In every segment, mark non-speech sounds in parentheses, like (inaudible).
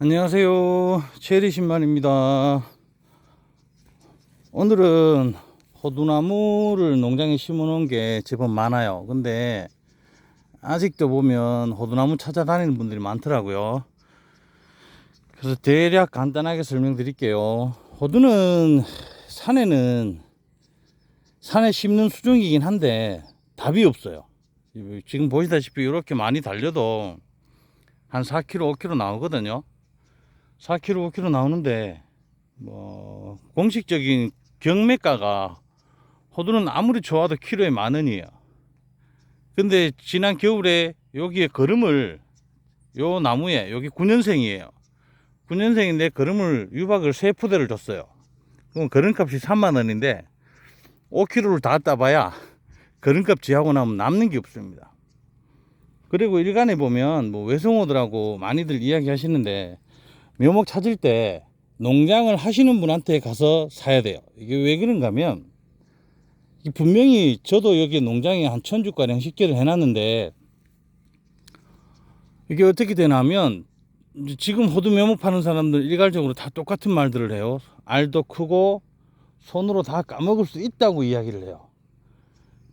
안녕하세요. 체리 신만입니다. 오늘은 호두나무를 농장에 심어 놓은 게 제법 많아요. 근데 아직도 보면 호두나무 찾아다니는 분들이 많더라고요. 그래서 대략 간단하게 설명드릴게요. 호두는 산에는 산에 심는 수종이긴 한데 답이 없어요. 지금 보시다시피 이렇게 많이 달려도 한 4kg, 5kg 나오거든요. 4kg, 5kg 나오는데 뭐 공식적인 경매가가 호두는 아무리 좋아도 키로에 만 원이에요. 근데 지난 겨울에 여기에 거름을 요 나무에 여기 9년생이에요. 9년생인데 거름을 유박을 세 포대를 줬어요. 그럼 거름값이 3만 원인데 5kg를 다 따봐야 거름값 지하고 나면 남는 게 없습니다. 그리고 일간에 보면 뭐 외성호들하고 많이들 이야기하시는데 묘목 찾을 때 농장을 하시는 분한테 가서 사야 돼요. 이게 왜 그런가 하면 이 분명히 저도 여기 농장에 한 천주가량 식재를 해놨는데 이게 어떻게 되냐면 지금 호두 묘목 파는 사람들 일괄적으로 다 똑같은 말들을 해요. 알도 크고 손으로 다 까먹을 수 있다고 이야기를 해요.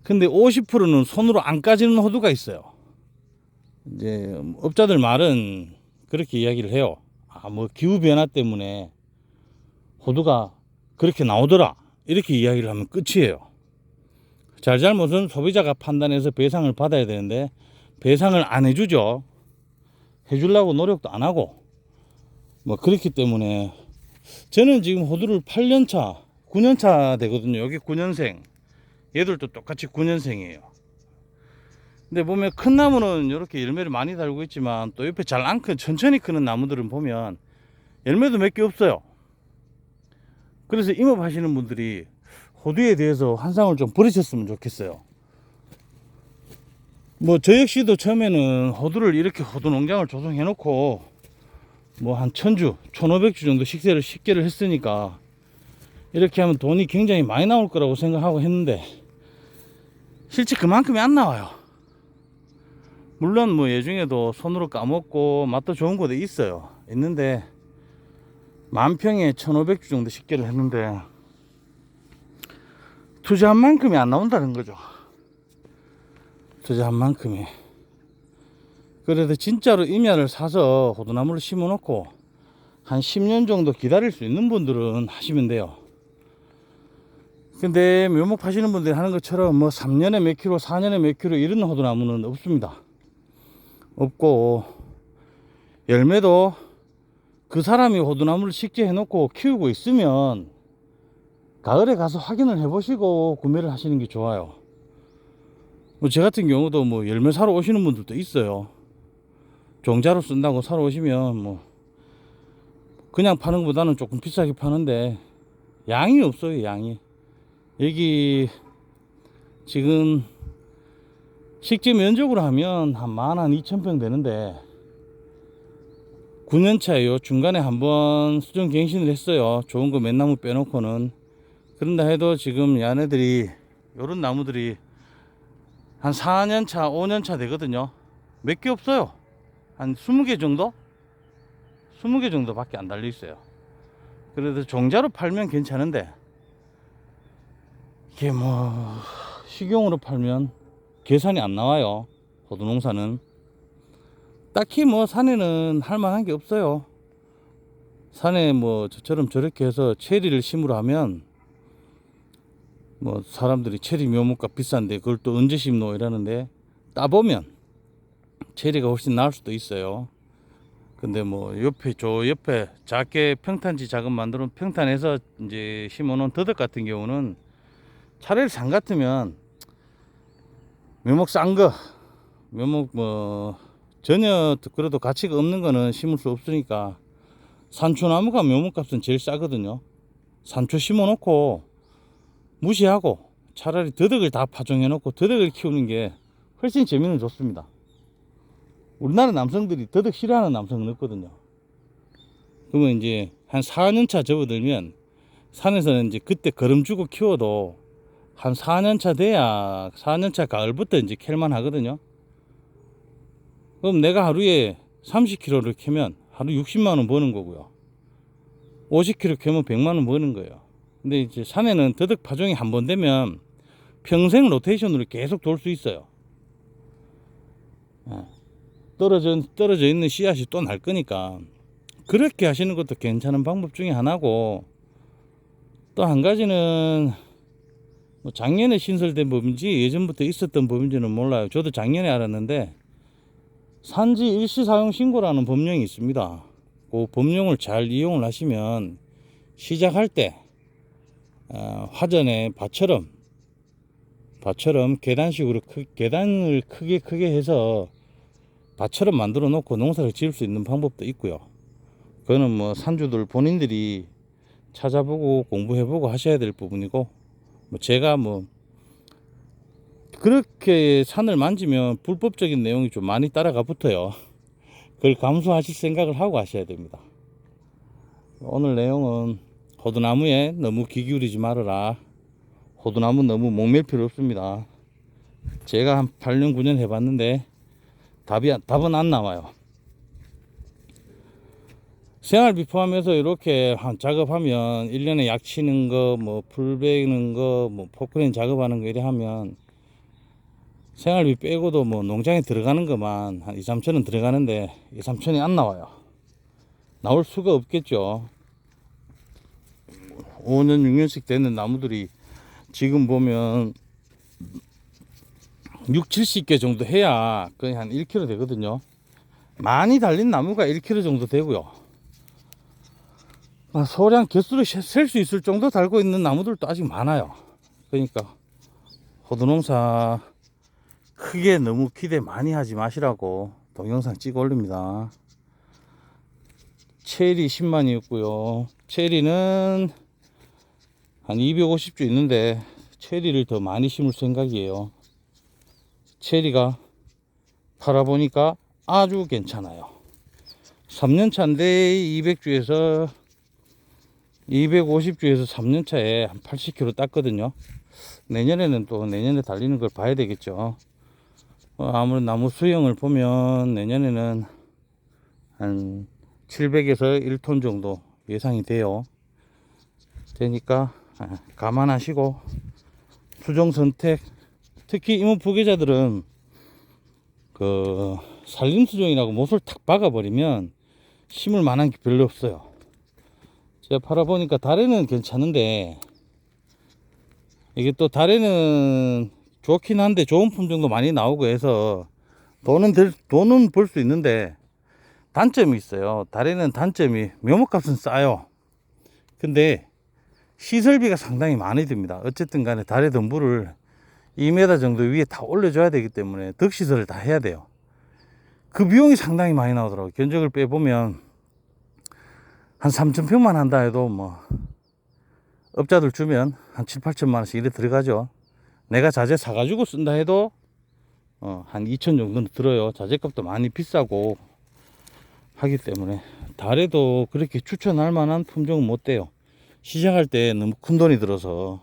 근데 50%는 손으로 안 까지는 호두가 있어요. 이제 업자들 말은 그렇게 이야기를 해요. 아, 뭐 기후 변화 때문에 호두가 그렇게 나오더라. 이렇게 이야기를 하면 끝이에요. 잘잘못은 소비자가 판단해서 배상을 받아야 되는데 배상을 안 해주죠. 해주려고 노력도 안 하고 뭐 그렇기 때문에 저는 지금 호두를 8년차, 9년차 되거든요. 여기 9년생. 얘들도 똑같이 9년생이에요. 근데 보면 큰 나무는 이렇게 열매를 많이 달고 있지만 또 옆에 잘 안 큰 천천히 크는 나무들은 보면 열매도 몇 개 없어요. 그래서 임업하시는 분들이 호두에 대해서 환상을 좀 버리셨으면 좋겠어요. 뭐 저 역시도 처음에는 호두를 이렇게 호두 농장을 조성해 놓고 뭐 한 천주, 천오백 주 정도 식재를 식계를 했으니까 이렇게 하면 돈이 굉장히 많이 나올 거라고 생각하고 했는데 실제 그만큼이 안 나와요. 물론 뭐 예중에도 손으로 까먹고 맛도 좋은 곳에 있어요. 있는데 만 평에 1,500주 정도 식계를 했는데 투자한 만큼이 안 나온다는 거죠. 투자한 만큼이. 그래도 진짜로 임야를 사서 호두나무를 심어 놓고 한 10년 정도 기다릴 수 있는 분들은 하시면 돼요. 근데 묘목 파시는 분들이 하는 것처럼 뭐 3년에 몇 킬로, 4년에 몇 킬로 이런 호두나무는 없습니다. 없고 열매도 그 사람이 호두나무를 식재해 놓고 키우고 있으면 가을에 가서 확인을 해 보시고 구매를 하시는 게 좋아요. 뭐제 같은 경우도 뭐 열매 사러 오시는 분들도 있어요. 종자로 쓴다고 사러 오시면 뭐 그냥 파는 것보다는 조금 비싸게 파는데 양이 없어요, 양이. 여기 지금 식재 면적으로 하면 한 만한 이천 평 되는데 9년 차예요. 중간에 한번 수정 갱신을 했어요. 좋은 거 맨나무 빼놓고는 그런다 해도 지금 야네들이 요런 나무들이 한 4년 차, 5년 차 되거든요. 몇 개 없어요. 한 20개 정도? 20개 정도 밖에 안 달려 있어요. 그래도 종자로 팔면 괜찮은데 이게 뭐 식용으로 팔면 계산이 안 나와요. 호두농사는. 딱히 뭐 산에는 할 만한 게 없어요. 산에 뭐 저처럼 저렇게 해서 체리를 심으러 하면 뭐 사람들이 체리 묘목값 비싼데 그걸 또 언제 심노 이러는데 따보면 체리가 훨씬 나을 수도 있어요. 근데 뭐 옆에 저 옆에 작게 평탄지 작은 만들어 평탄에서 이제 심어놓은 더덕 같은 경우는 차라리 산 같으면 묘목 싼 거, 묘목 뭐 전혀 그래도 가치가 없는 거는 심을 수 없으니까 산초나무가 묘목값은 제일 싸거든요. 산초 심어놓고 무시하고 차라리 더덕을 다 파종해놓고 더덕을 키우는 게 훨씬 재미는 좋습니다. 우리나라 남성들이 더덕 싫어하는 남성은 없거든요. 그러면 이제 한 4년차 접어들면 산에서는 이제 그때 걸음 주고 키워도 한 4년차 돼야 4년차 가을부터 이제 캘만 하거든요. 그럼 내가 하루에 30kg를 캐면 하루 60만 원 버는 거고요. 50kg 캐면 100만 원 버는 거예요. 근데 이제 산에는 더덕 파종이 한 번 되면 평생 로테이션으로 계속 돌 수 있어요. 예. 떨어져, 떨어져 있는 씨앗이 또 날 거니까 그렇게 하시는 것도 괜찮은 방법 중에 하나고 또 한 가지는 뭐 작년에 신설된 법인지 예전부터 있었던 법인지는 몰라요. 저도 작년에 알았는데 산지 일시 사용 신고라는 법령이 있습니다. 그 법령을 잘 이용을 하시면 시작할 때 어, 화전에 밭처럼 밭처럼 계단식으로 크, 계단을 크게 크게 해서 밭처럼 만들어 놓고 농사를 지을 수 있는 방법도 있고요. 그거는 뭐 산주들 본인들이 찾아보고 공부해보고 하셔야 될 부분이고 뭐 제가 뭐 그렇게 산을 만지면 불법적인 내용이 좀 많이 따라가 붙어요. 그걸 감수하실 생각을 하고 하셔야 됩니다. 오늘 내용은 호두나무에 너무 귀 기울이지 말아라. 호두나무 너무 목맬 필요 없습니다. 제가 한 8년 9년 해봤는데 답이 안- 답은 안 나와요. 생활비 포함해서 이렇게 한 작업하면 1년에 약 치는 거, 뭐, 풀 베는 거, 뭐, 포크레인 작업하는 거 이래 하면 생활비 빼고도 뭐 농장에 들어가는 것만 한 2, 3천원 들어가는데 2, 3천이 안 나와요. 나올 수가 없겠죠. 5년, 6년씩 되는 나무들이 지금 보면 6, 70개 정도 해야 거의 한 1kg 되거든요. 많이 달린 나무가 1kg 정도 되고요. 아, 소량 개수를 셀 수 있을 정도 달고 있는 나무들도 아직 많아요. 그러니까 호두농사 크게 너무 기대 많이 하지 마시라고 동영상 찍어 올립니다. 체리 10만이었고요. 체리는 한 250주 있는데 체리를 더 많이 심을 생각이에요. 체리가 팔아보니까 아주 괜찮아요. 3년 차인데 200주에서 250주에서 3년 차에 한 80kg 땄거든요. 내년에는 또 내년에 달리는 걸 봐야 되겠죠. 어, 아무래도 나무 수영을 보면 내년에는 한 700에서 1톤 정도 예상이 돼요. 되니까 아, 감안하시고 수정 선택 특히 임원 부계자들은 그 산림 수정이라고 못을 탁 박아버리면 심을 만한 게 별로 없어요. 제가 팔아보니까 달에는 괜찮은데 이게 또 달에는 좋긴 한데 좋은 품종도 많이 나오고 해서 돈은 될, 돈은 벌 수 있는데 단점이 있어요. 달에는 단점이 묘목값은 싸요. 근데 시설비가 상당히 많이 듭니다. 어쨌든 간에 달에 덤불을 2m 정도 위에 다 올려줘야 되기 때문에 덕시설을 다 해야 돼요. 그 비용이 상당히 많이 나오더라고요. 견적을 빼보면 한 3,000평만 한다 해도 뭐 업자들 주면 한 7, 8천만 원씩 이래 들어가죠. 내가 자재 사가지고 쓴다 해도 어, 한 2천 정도는 들어요. 자재값도 많이 비싸고 하기 때문에 달에도 그렇게 추천할 만한 품종은 못 돼요. 시작할 때 너무 큰 돈이 들어서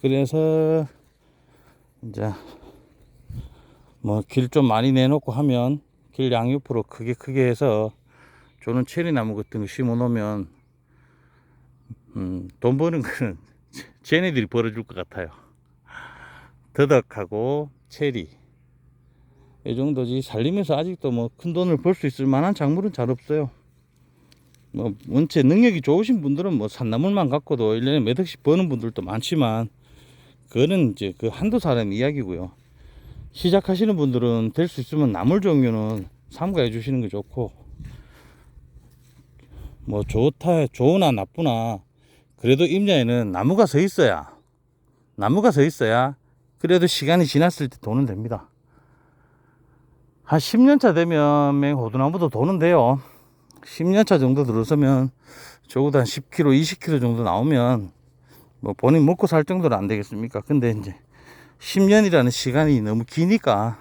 그래서 이제 뭐 길 좀 많이 내놓고 하면 길 양옆으로 크게 크게 해서 저는 체리 나무 같은 거 심어 놓으면 음, 돈 버는 거는 (laughs) 쟤네들이 벌어줄 것 같아요. 더덕하고 체리 이 정도지 살림에서 아직도 뭐 큰 돈을 벌 수 있을 만한 작물은 잘 없어요. 뭐 원체 능력이 좋으신 분들은 뭐 산나물만 갖고도 1년에 몇 억씩 버는 분들도 많지만 그거는 이제 그 한두 사람 이야기고요. 시작하시는 분들은 될 수 있으면 나물 종류는 삼가해 주시는 게 좋고 뭐 좋다 좋으나 나쁘나 그래도 임야에는 나무가 서 있어야 나무가 서 있어야 그래도 시간이 지났을 때 도는 됩니다. 한 10년차 되면 맹호두나무도 도는 돼요. 10년차 정도 들어서면 적어도 한 10kg, 20kg 정도 나오면 뭐 본인 먹고 살 정도는 안 되겠습니까? 근데 이제 10년이라는 시간이 너무 기니까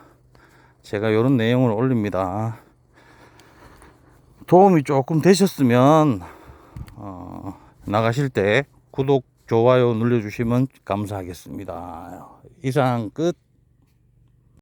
제가 이런 내용을 올립니다. 도움이 조금 되셨으면 어, 나가실 때 구독, 좋아요 눌러주시면 감사하겠습니다. 이상 끝.